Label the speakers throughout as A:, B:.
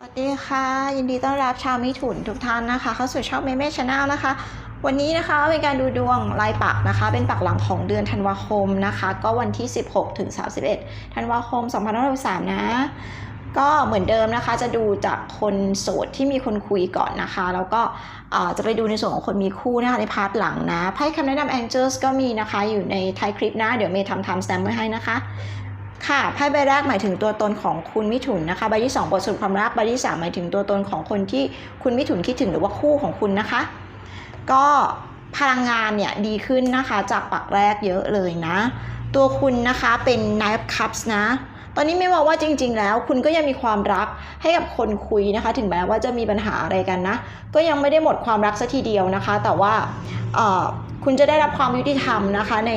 A: สวัสดีค่ะ ยินดีต้อนรับชาวมิถุนทุกท่านนะคะ เข้าสู่ช่องเมเม่ชาแนลนะคะ วันนี้นะคะเป็นการดูดวงรายปักนะคะ เป็นปักหลังของเดือนธันวาคมนะคะ ก็วันที่ 16 ถึง 31 ธันวาคม 2563 นะ ก็เหมือนเดิมนะคะ จะดูจากคนโสดที่มีคนคุยก่อนนะคะ แล้วก็จะไปดูในส่วนของคนมีคู่นะคะในพาร์ทหลังนะไพ่คำแนะนำ Angels ก็มีนะคะ อยู่ในท้ายคลิปนะ เดี๋ยวเมย์ทำ time stamp ไว้ให้นะคะ ค่ะไพ่ใบแรกหมายถึงตัวตนของคุณมิถุนนะคะใบที่ 2 บทสรุปความรักใบที่ 3 หมายถึงตัวตนของคนที่คุณมิถุนคิดถึงหรือว่าคู่ของคุณนะคะ ก็พลังงานเนี่ยดีขึ้นนะคะจากปักแรกเยอะเลยนะ ตัวคุณนะคะเป็น Knight of Cups นะตอนนี้ไม่บอกว่าจริง ๆ แล้ว คุณก็ยังมีความรักให้กับคนคุยนะคะ ถึงแม้ว่าจะมีปัญหาอะไรกันนะ ก็ยังไม่ได้หมดความรักสัทีเดียวนะคะ แต่ว่าคุณจะได้รับความยุติธรรมนะคะ ใน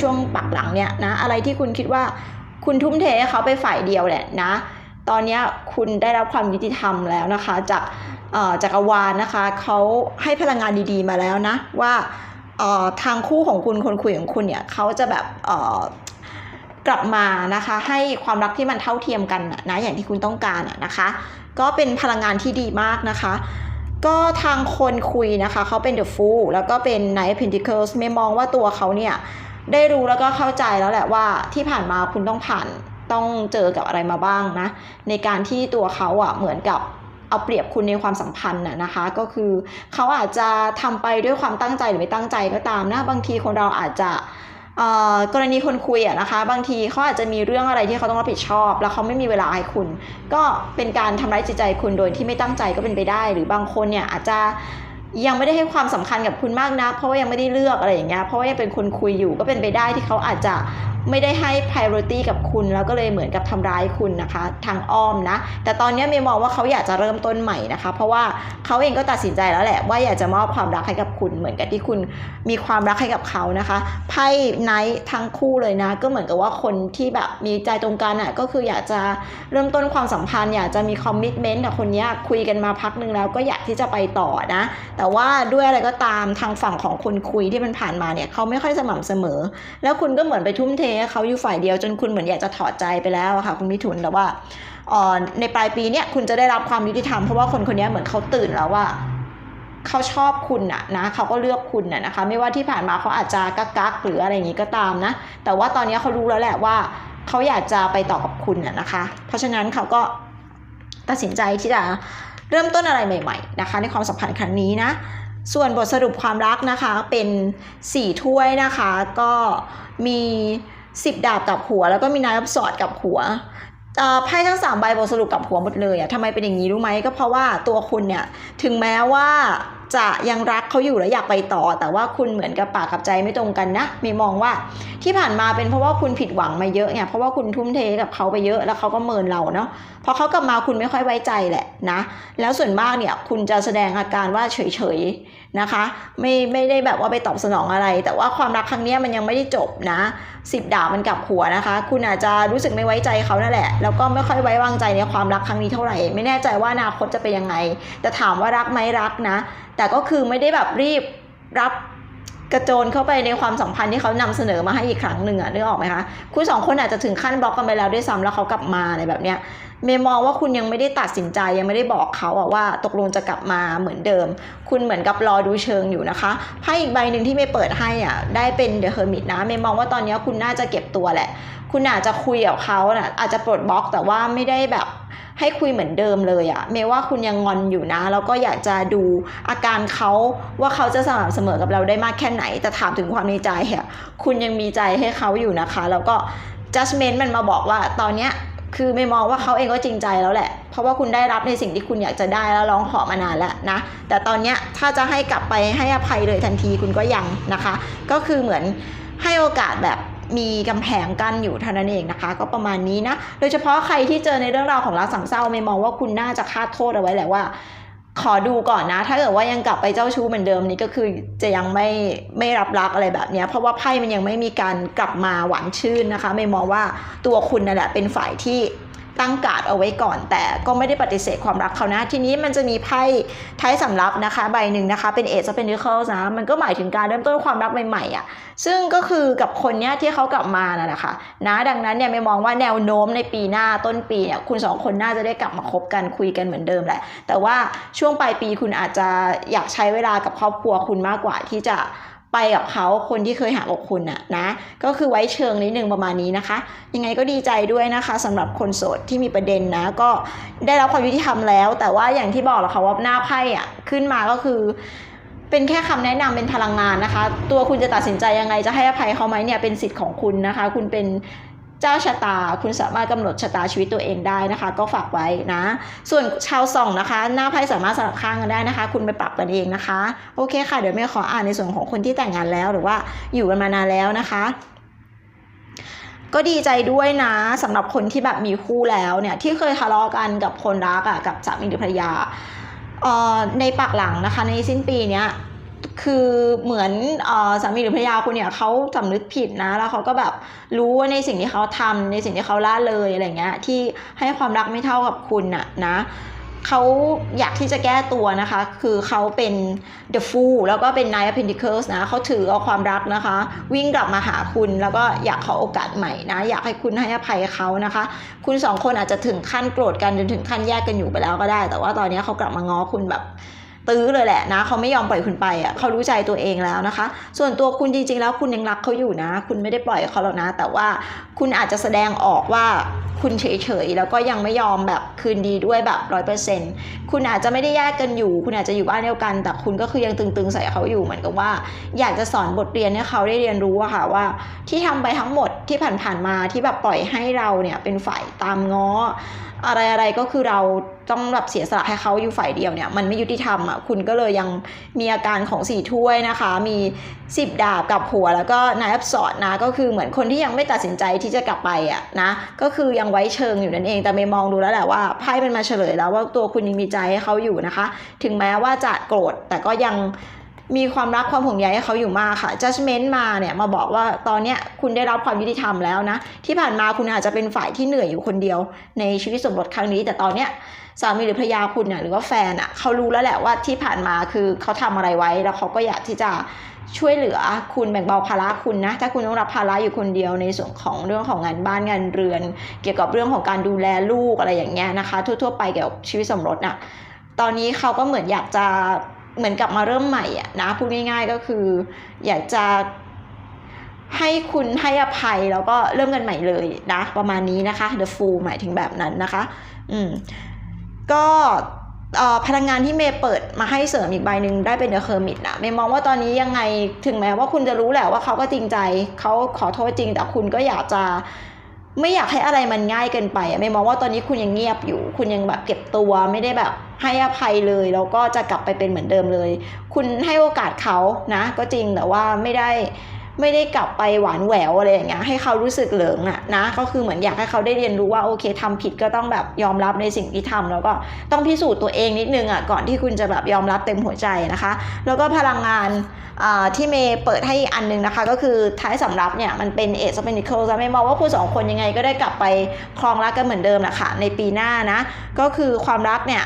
A: ช่วงปักหลังเนี่ยนะอะไรที่คุณคิดว่า คุณทุ่มเทให้เขาไปฝ่ายเดียวแหละนะ ตอนนี้คุณได้รับความยุติธรรมแล้วนะคะ จากจักรวาลนะคะเขาให้พลังงานดีๆมาแล้วนะ ว่าทางคู่ของคุณคนคุยของคุณเนี่ยเขาจะแบบกลับมานะคะให้ความรักที่มันเท่าเทียมกันนะอย่างที่คุณต้องการนะนะคะ ก็เป็นพลังงานที่ดีมากนะคะ ก็ทางคนคุยนะคะเขาเป็น The Fool แล้วก็เป็น Knight of Pentacles ไม่มองว่าตัวเขาเนี่ย ได้รู้แล้วก็เข้าใจแล้วแหละว่าที่ผ่านมาคุณต้องผ่านต้องเจอกับอะไรมาบ้างนะ ในการที่ตัวเขาอะเหมือนกับเอาเปรียบคุณในความสัมพันธ์น่ะนะคะ ก็คือเขาอาจจะทำไปด้วยความตั้งใจหรือไม่ตั้งใจก็ตามนะ บางทีคนเราอาจจะกรณีคนคุยอะนะคะ บางทีเขาอาจจะมีเรื่องอะไรที่เขาต้องรับผิดชอบ แล้วเขาไม่มีเวลาให้คุณ ก็เป็นการทำร้ายจิตใจคุณโดยที่ไม่ตั้งใจก็เป็นไปได้ หรือบางคนเนี่ยอาจจะ ยังไม่ได้ให้ความสำคัญกับคุณมากนะเพราะว่ายังไม่ได้เลือกอะไรอย่างเงี้ยเพราะว่ายังเป็นคนคุยอยู่ก็เป็นไปได้ที่เขาอาจจะไม่ได้ให้ priority กับคุณแล้วก็เลยเหมือนกับทำร้ายคุณนะคะ ทางอ้อมนะ แต่ตอนนี้เมย์มองว่าเขาอยากจะเริ่มต้นใหม่นะคะ เพราะว่าเขาเองก็ตัดสินใจแล้วแหละ ว่าอยากจะมอบความรักให้กับคุณ เหมือนกับที่คุณมีความรักให้กับเขานะคะไพ่ไนท์ทั้งคู่เลยนะ ก็เหมือนกับว่าคนที่แบบมีใจตรงกันอะก็คืออยากจะเริ่มต้นความสัมพันธ์ อยากจะมีคอมมิชเมนต์กับคนนี้คุยกันมาพักหนึ่งแล้วก็อยากที่จะไปต่อนะแต่แต่ว่าด้วยอะไรก็ตามทางฝั่งของคนคุยที่มันผ่านมาเนี่ยเขาไม่ค่อยสม่ำเสมอ แล้วคุณก็เหมือนไปทุ่มเทเขาอยู่ฝ่ายเดียวจนคุณเหมือนอยากจะถอดใจไปแล้วค่ะคุณมิถุนแต่ว่าในปลายปีเนี่ยคุณจะได้รับความยุติธรรมเพราะว่าคนคนนี้เหมือนเขาตื่นแล้วว่าเขาชอบคุณน่ะนะเขาก็เลือกคุณน่ะนะคะ ไม่ว่าที่ผ่านมาเขาอาจจะกักกักหรืออะไรอย่างนี้ก็ตามนะ แต่ว่าตอนนี้เขารู้แล้วแหละว่าเขาอยากจะไปต่อกับคุณน่ะนะคะ เพราะฉะนั้นเขาก็ตัดสินใจที่จะ เริ่มต้นอะไรใหม่ๆนะคะในความสัมพันธ์ครั้งนี้นะส่วนบทสรุปความรักนะคะเป็นสี่ถ้วยนะคะก็มีสิบดาบกับหัว แล้วก็มีนายอับสอดกับหัวไพ่ทั้งสามใบบทสรุปกับหัวหมดเลยอะทำไมเป็นอย่างนี้รู้ไหมก็เพราะว่าตัวคุณเนี่ยถึงแม้ว่า จะยังรักเขาอยู่และอยากไปต่อ แต่ว่าคุณเหมือนกับปากกับใจไม่ตรงกันนะมีมองว่าที่ผ่านมาเป็นเพราะว่าคุณผิดหวังมาเยอะไงเพราะว่าคุณทุ่มเทกับเขาไปเยอะแล้วเขาก็เมินเราเนาะพอเขากลับมาคุณไม่ค่อยไว้ใจแหละนะ แล้วส่วนมากเนี่ยคุณจะแสดงอาการว่าเฉย นะคะ ไม่ไม่ได้แบบว่าไปตอบสนองอะไร แต่ว่าความรักครั้งนี้มันยังไม่ได้จบนะสิบดาบมันกลับหัวนะคะ คุณอาจจะรู้สึกไม่ไว้ใจเขานั่นแหละ แล้วก็ไม่ค่อยไว้วางใจในความรักครั้งนี้เท่าไหร่ ไม่แน่ใจว่าอนาคตจะเป็นยังไง แต่ถามว่ารักไหมรักนะ แต่ก็คือไม่ได้แบบรีบรับ กระโจนเข้าไปในความสัมพันธ์ที่เขานำเสนอมาให้อีกครั้งหนึ่งอะนึกออกไหมคะคุณสองคนอาจจะถึงขั้นบล็อกกันไปแล้วด้วยซ้ำแล้วเขากลับมาอะไรแบบเนี้ยเมย์มองว่าคุณยังไม่ได้ตัดสินใจยังไม่ได้บอกเขาอะว่าตกลงจะกลับมาเหมือนเดิม คุณเหมือนกับรอดูเชิงอยู่นะคะไพ่อีกใบหนึ่งที่เมเปิดให้อะได้เป็นเดอะเฮอร์มิตนะเมย์มองว่าตอนนี้คุณน่าจะเก็บตัวแหละ คุณอาจจะคุยกับเขานะอาจจะปลดบล็อกแต่ว่าไม่ได้แบบ ให้คุยเหมือนเดิมเลยอะเมย์ว่าคุณยังงอนอยู่นะ แล้วก็อยากจะดูอาการเขาว่าเขาจะสม่ำเสมอกับเราได้มากแค่ไหน แต่ถามถึงความในใจอะคุณยังมีใจให้เขาอยู่นะคะ แล้วก็ judgment มันมาบอกว่าตอนเนี้ยคือไม่มองว่าเขาเองก็จริงใจแล้วแหละ เพราะว่าคุณได้รับในสิ่งที่คุณอยากจะได้แล้วร้องขอมานานแล้วนะ แต่ตอนเนี้ยถ้าจะให้กลับไปให้อภัยเลยทันทีคุณก็ยังนะคะ ก็คือเหมือนให้โอกาสแบบ มีกำแพงกั้นอยู่เท่านั้นเองนะคะ ก็ประมาณนี้นะ โดยเฉพาะใครที่เจอในเรื่องราวของรักสามเศร้าไม่มองว่าคุณน่าจะคาดโทษเอาไว้แหละว่า ขอดูก่อนนะ ถ้าเกิดว่ายังกลับไปเจ้าชู้เหมือนเดิมนี่ก็คือจะยังไม่ไม่รับรักอะไรแบบนี้เพราะว่าไพ่มันยังไม่มีการกลับมาหวานชื่นนะคะ ไม่มองว่าตัวคุณนั่นแหละเป็นฝ่ายที่ ตั้งการ์ดเอาไว้ก่อน แต่ก็ไม่ได้ปฏิเสธความรักเขานะ ทีนี้มันจะมีไพ่ท้ายสำรับนะคะ ใบหนึ่งนะคะ เป็น Ace of Pentacles นะมันก็หมายถึงการเริ่มต้นความรักใหม่ๆอะซึ่งก็คือกับคนเนี้ยที่เขากลับมานะนะคะ นะดังนั้นเนี่ยไม่มองว่าแนวโน้มในปีหน้าต้นปีเนี่ยคุณสองคนน่าจะได้กลับมาคบกันคุยกันเหมือนเดิมแหละ แต่ว่าช่วงปลายปีคุณอาจจะอยากใช้เวลากับครอบครัวคุณมากกว่าที่จะ ไปกับเขาคนที่เคยหักอกคุณอะนะก็คือไว้เชิงนิดนึงประมาณนี้นะคะ ยังไงก็ดีใจด้วยนะคะสำหรับคนโสดที่มีประเด็นนะ ก็ได้รับความยุติธรรมแล้ว แต่ว่าอย่างที่บอกแล้วค่ะว่าหน้าไพ่อะขึ้นมาก็คือเป็นแค่คำแนะนำเป็นพลังงานนะคะ ตัวคุณจะตัดสินใจยังไงจะให้อภัยเขาไหมเนี่ยเป็นสิทธิ์ของคุณนะคะ คุณเป็น เจ้าชะตา คุณสามารถกำหนดชะตาชีวิตตัวเองได้นะคะ ก็ฝากไว้นะ ส่วนชาวส่องนะคะ หน้าไพ่สามารถสลับข้างกันได้นะคะ คุณไปปรับกันเองนะคะ โอเคค่ะ เดี๋ยวเมย์ขออ่านในส่วนของคนที่แต่งงานแล้วหรือว่าอยู่กันมานานแล้วนะคะก็ดีใจด้วยนะสำหรับคนที่แบบมีคู่แล้วเนี่ยที่เคยทะเลาะกันกับคนรักอะกับสามีหรือภรรยาเอ่อในปากหลังนะคะในสิ้นปีเนี้ย คือเหมือนอสามีหรือภรรยาคุณเนี่ยเขาสำนึกผิดนะ แล้วเขาก็แบบรู้ว่าในสิ่งที่เขาทำในสิ่งที่เขาละเลยอะไรเงี้ยที่ให้ความรักไม่เท่ากับคุณอะนะเขาอยากที่จะแก้ตัวนะคะ คือเขาเป็น The Fool แล้วก็เป็น Nine of Pentacles นะเขาถือเอาความรักนะคะ วิ่งกลับมาหาคุณแล้วก็อยากขอโอกาสใหม่นะ อยากให้คุณให้อภัยเขานะคะ คุณสองคนอาจจะถึงขั้นโกรธกันจนถึงขั้นแยกกันอยู่ไปแล้วก็ได้ แต่ว่าตอนนี้เขากลับมาง้อคุณแบบ ตื้อเลยแหละนะเขาไม่ยอมปล่อยคุณไปอะเขารู้ใจตัวเองแล้วนะคะ ส่วนตัวคุณจริง ๆ แล้วคุณยังรักเขาอยู่นะ คุณไม่ได้ปล่อยเขาแล้วนะ แต่ว่าคุณอาจจะแสดงออกว่าคุณเฉยๆแล้วก็ยังไม่ยอมแบบคืนดีด้วยแบบร้อยเปอร์เซ็นต์คุณอาจจะไม่ได้แยกกันอยู่ คุณอาจจะอยู่บ้านเดียวกัน แต่คุณก็คือยังตึงๆใส่เขาอยู่เหมือนกับว่า อยากจะสอนบทเรียนให้เขาได้เรียนรู้อะค่ะว่า ที่ทำไปทั้งหมดที่ผ่านๆมาที่แบบปล่อยให้เราเนี่ยเป็นฝ่ายตามง้อ อะไรอะไรก็คือเราต้องแบบเสียสละให้เขาอยู่ฝ่ายเดียวเนี่ยมันไม่ยุติธรรมอะคุณก็เลยยังมีอาการของสี่ถ้วยนะคะ มีสิบดาบกับหัว แล้วก็นายอับสอดนะก็คือเหมือนคนที่ยังไม่ตัดสินใจที่จะกลับไปอะนะก็คือยังไว้เชิงอยู่นั่นเองแต่เมย์มองดูแล้วแหละว่าไพ่เป็นมาเฉลยแล้วว่าตัวคุณยังมีใจให้เขาอยู่นะคะ ถึงแม้ว่าจะโกรธแต่ก็ยัง มีความรักความห่วงใยให้เขาอยู่มากค่ะ judgment มาเนี่ยมาบอกว่าตอนเนี้ยคุณได้รับความยุติธรรมแล้วนะ ที่ผ่านมาคุณอาจจะเป็นฝ่ายที่เหนื่อยอยู่คนเดียว ในชีวิตสมรสครั้งนี้ แต่ตอนเนี้ยสามีหรือภรรยาคุณเนี่ยหรือว่าแฟนอะเขารู้แล้วแหละว่าที่ผ่านมาคือเขาทำอะไรไว้ แล้วเขาก็อยากที่จะช่วยเหลือคุณแบ่งเบาภาระคุณนะ ถ้าคุณต้องรับภาระอยู่คนเดียวในส่วนของเรื่องของงานบ้านงานเรือน เกี่ยวกับเรื่องของการดูแลลูกอะไรอย่างเงี้ยนะคะ ทั่วๆ ไปเกี่ยวกับชีวิตสมรสน่ะตอนนี้เขาก็เหมือนอยากจะ เหมือนกลับมาเริ่มใหม่อะนะพูดง่าย ๆก็คือ อยากจะให้คุณให้อภัยแล้วก็เริ่มกันใหม่เลยนะประมาณนี้นะคะ The Fool หมายถึงแบบนั้นนะคะ อืมก็พลังงานที่เมย์เปิดมาให้เสริมอีกใบหนึ่งได้เป็น The Hermit นะเมย์มองว่าตอนนี้ยังไงถึงแม้ว่าคุณจะรู้แหละว่าเขาก็จริงใจเขาขอโทษจริงแต่คุณก็อยากจะไม่อยากให้อะไรมันง่ายเกินไปอะไม่มองว่าตอนนี้คุณยังเงียบอยู่ คุณยังแบบเก็บตัวไม่ได้แบบ ให้อภัยเลยแล้วก็จะกลับไปเป็นเหมือนเดิมเลย คุณให้โอกาสเขานะ ก็จริงแต่ว่าไม่ได้ไม่ได้กลับไปหวานแหววอะไรอย่างเงี้ยให้เขารู้สึกเหลิงอะนะก็คือเหมือนอยากให้เขาได้เรียนรู้ว่าโอเคทำผิดก็ต้องแบบยอมรับในสิ่งที่ทำแล้วก็ต้องพิสูจน์ตัวเองนิดนึงอะก่อนที่คุณจะแบบยอมรับเต็มหัวใจนะคะ แล้วก็พลังงานที่เมย์เปิดให้อันหนึงนะคะ ก็คือท้ายสำรับเนี่ยมันเป็นเอสเปนิเคิลจะไม่มองว่าคุณสองคนยังไงก็ได้กลับไปครองรักกันเหมือนเดิมแหละค่ะในปีหน้านะก็คือความรักเนี่ย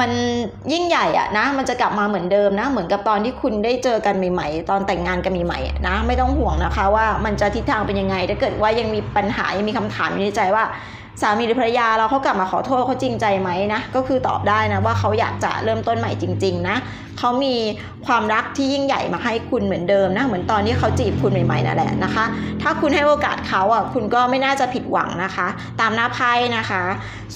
A: มันยิ่งใหญ่อะนะ มันจะกลับมาเหมือนเดิมนะ เหมือนกับตอนที่คุณได้เจอกันใหม่ๆ ตอนแต่งงานกันใหม่ๆอะนะ ไม่ต้องห่วงนะคะว่ามันจะทิศทางเป็นยังไง ถ้าเกิดว่ายังมีปัญหายังมีคำถามอยู่ในใจว่า สามีหรือภรรยาเราเขากลับมาขอโทษเขาจริงใจไหมนะก็คือตอบได้นะว่าเขาอยากจะเริ่มต้นใหม่จริง ๆ นะเขามีความรักที่ยิ่งใหญ่มาให้คุณเหมือนเดิมนะเหมือนตอนที่เขาจีบคุณใหม่ๆนั่นแหละนะคะ ถ้าคุณให้โอกาสเขาอะคุณก็ไม่น่าจะผิดหวังนะคะ ตามหน้าไพ่นะคะ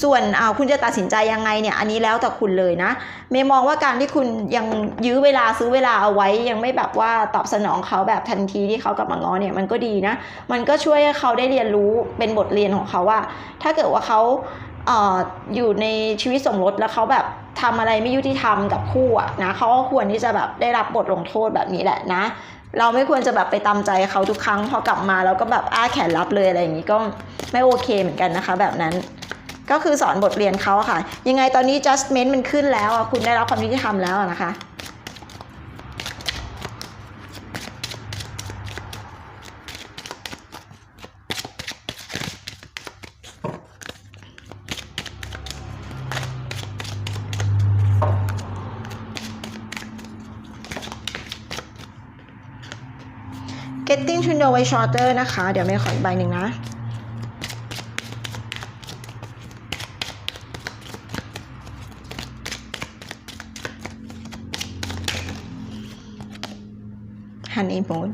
A: ส่วนอ่าคุณจะตัดสินใจยังไงเนี่ยอันนี้แล้วแต่คุณเลยนะเมย์มองว่าการที่คุณยังยื้อเวลาซื้อเวลาเอาไว้ยังไม่แบบว่าตอบสนองเขาแบบทันทีที่เขากลับมาง้อเนี่ยมันก็ดีนะ มันก็ช่วยให้เขาได้เรียนรู้เป็นบทเรียนของเขาว่าถ้าาเกิดว่าเขาเอออยู่ในชีวิตสมรสแล้วเขาแบบทำอะไรไม่ยุติธรรมกับคู่อะนะเขาก็ควรที่จะแบบได้รับบทลงโทษแบบนี้แหละนะ เราไม่ควรจะแบบไปตามใจเขาทุกครั้งพอกลับมาแล้วก็แบบอ้าแขนรับเลยอะไรอย่างนี้ก็ไม่โอเคเหมือนกันนะคะ แบบนั้นก็คือสอนบทเรียนเขาค่ะ ยังไงตอนนี้ judgment มันขึ้นแล้วคุณได้รับความยุติธรรมแล้วนะคะ getting to know each other นะคะ เดี๋ยวเมย์ขออีกใบหนึ่งนะ honeymoon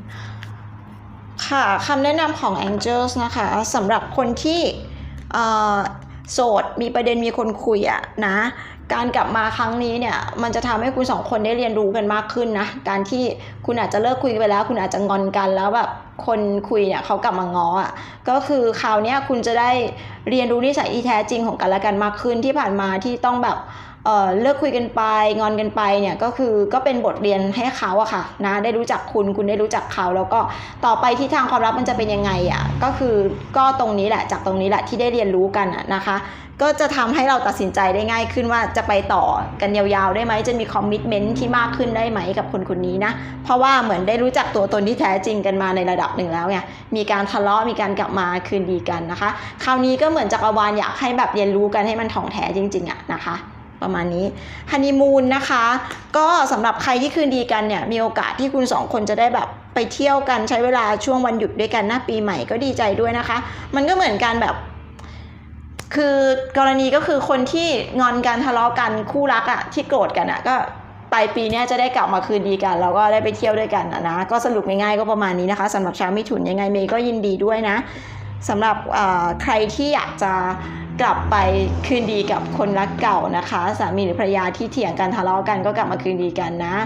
A: ค่ะคำแนะนำของ Angels นะคะสำหรับคนที่ โสดมีประเด็นมีคนคุยอะนะ การกลับมาครั้งนี้เนี่ยมันจะทำให้คุณสองคนได้เรียนรู้กันมากขึ้นนะ การที่คุณอาจจะเลิกคุยไปแล้ว คุณอาจจะงอนกันแล้วแบบคนคุยเนี่ยเขากลับมาง้ออะก็คือคราวนี้คุณจะได้เรียนรู้นิสัยที่แท้จริงของกันและกันมากขึ้นที่ผ่านมาที่ต้องแบบ เอ่อเลิกคุยกันไปงอนกันไปเนี่ยก็คือก็เป็นบทเรียนให้เขาอะค่ะนะได้รู้จักคุณคุณได้รู้จักเขา แล้วก็ต่อไปที่ทางความรักมันจะเป็นยังไงอะก็คือก็ตรงนี้แหละจากตรงนี้แหละที่ได้เรียนรู้กันอะนะคะ ก็จะทำให้เราตัดสินใจได้ง่ายขึ้นว่าจะไปต่อกันยาวๆได้ไหมจะมีคอมมิชเมนท์ที่มากขึ้นได้ไหมกับคนคนนี้นะเพราะว่าเหมือนได้รู้จักตัวตนที่แท้จริงกันมาในระดับหนึ่งแล้วไงมีการทะเลาะมีการกลับมาคืนดีกันนะคะ คราวนี้ก็เหมือนจักรวาลอยากให้แบบเรียนรู้กันให้มันถ่องแท้จริงๆอะนะคะ ประมาณนี้ฮันนีมูนนะคะ ก็สำหรับใครที่คืนดีกันเนี่ยมีโอกาสที่คุณสองคนจะได้แบบไปเที่ยวกันใช้เวลาช่วงวันหยุดด้วยกันหน้าปีใหม่ก็ดีใจด้วยนะคะ มันก็เหมือนกันแบบ คือกรณีก็คือคนที่งอนกันทะเลาะกันคู่รักอะที่โกรธกันอะก็ปลายปีเนี้ยจะได้กลับมาคืนดีกันแล้วก็ได้ไปเที่ยวด้วยกันะนะก็สรุปง่ายๆก็ประมาณนี้นะคะสำหรับชาวมิถุนยังไงเมย์ก็ยินดีด้วยนะสำหรับใครที่อยากจะ กลับไปคืนดีกับคนรักเก่านะคะ สามีหรือภรรยาที่เถียงกันทะเลาะกันก็กลับมาคืนดีกันนะ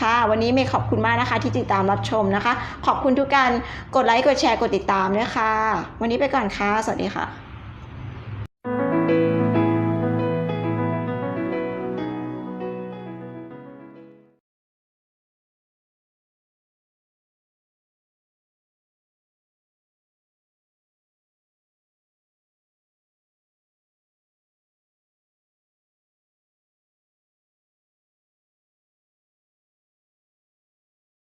A: ค่ะ วันนี้เมย์ขอบคุณมากนะคะ ที่ติดตามรับชมนะคะ ขอบคุณทุกการกดไลค์กดแชร์กดติดตามด้วยค่ะ วันนี้ไปก่อนค่ะ สวัสดีค่ะ